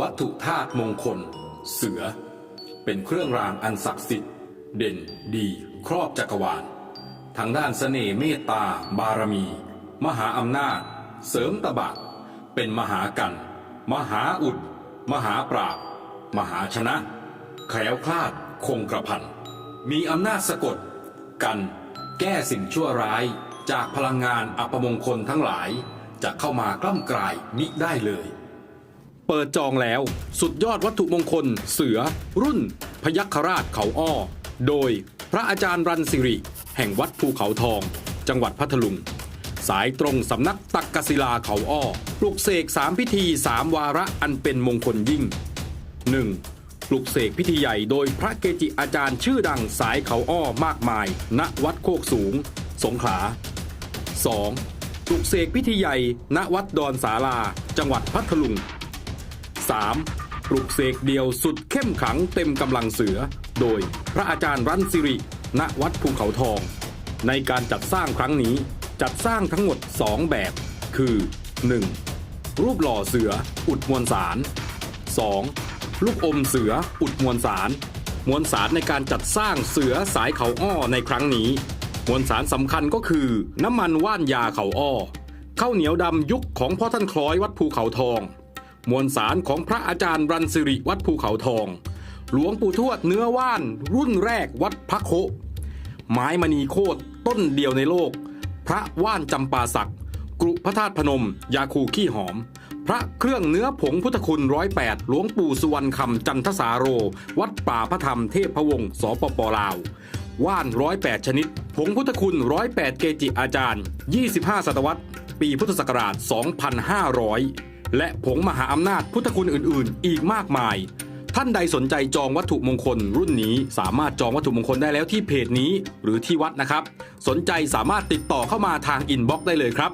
วัตถุธาตุมงคล เสือ เป็นเครื่องรางอันศักดิ์สิทธิ์ เด่น ดี ครอบจักรวาลทางด้านเสน่ห์เมตตา บารมี มหาอำนาจ เสริมตบะเป็นมหากัน มหาอุด มหาปราบ มหาชนะแคล้วคลาด คงกระพัน มีอำนาจสะกด กัน แก้สิ่งชั่วร้าย จากพลังงานอัปมงคลทั้งหลาย จะเข้ามากล้ำกลายมิได้เลย เปิดจองแล้ว สุดยอดวัตถุมงคล เสือ รุ่น พยัคฆราชเขาอ้อ โดยพระอาจารย์รันสิริ แห่งวัดภูเขาทอง จังหวัดพัทลุง สายตรงสำนักตักกศิลาเขาอ้อ ปลุกเสกสามพิธีสามวาระอันเป็นมงคลยิ่ง 1. ปลุกเสกพิธีใหญ่โดยพระเกจิอาจารย์ชื่อดังสายเขาอ้อมากมาย ณวัดโคกสูง สงขลา 2. ปลุกเสกพิธีใหญ่ ณวัดดอนสาลา จังหวัดพัทลุง 3. ปลุกเสกเดียวสุดเข้มขลังเต็มกำลังเสือ โดยพระอาจารย์รันสิริ ณวัดภูเขาทอง ในการจัดสร้างครั้งนี้จัดสร้างทั้งหมด 2 แบบ คือ 1. รูปหล่อเสืออุดมวลสาร 2. ลูกอมเสืออุดมวลสาร มวลสารในการจัดสร้างเสือสายเขาอ้อในครั้งนี้ มวลสารสำคัญก็คือ น้ำมันว่านยาเขาอ้อข้าวเหนียวดำยุคของพ่อท่านคล้อยวัดภูเขาทอง มวลสารของพระอาจารย์รันสิริวัดภูเขาทอง หลวงปู่ทวดเนื้อว่าน รุ่นแรกวัดพระโค ไม้มณีโคตรต้นเดียวในโลก พระว่านจำปาสักกรุพระธาตุพนม ยาคูขี้หอม พระเครื่องเนื้อผงพุทธคุณร้อยแปดหลวงปู่สุวรรณคำจันทสาโร วัดป่าพระธรรมเทพพวงศ์สปปลาว ว่านร้อยแปดชนิด ผงพุทธคุณร้อยแปดเกจิอาจารย์ 25 ศตวรรษ ปีพุทธศักราช 2500 และผงมหาอำนาจพุทธคุณอื่นๆ อีกมากมาย ท่านใดสนใจจองวัตถุมงคลรุ่นนี้สามารถจองวัตถุมงคลได้แล้วที่เพจนี้หรือที่วัดนะครับ สนใจสามารถติดต่อเข้ามาทางอินบ็อกซ์ได้เลยครับ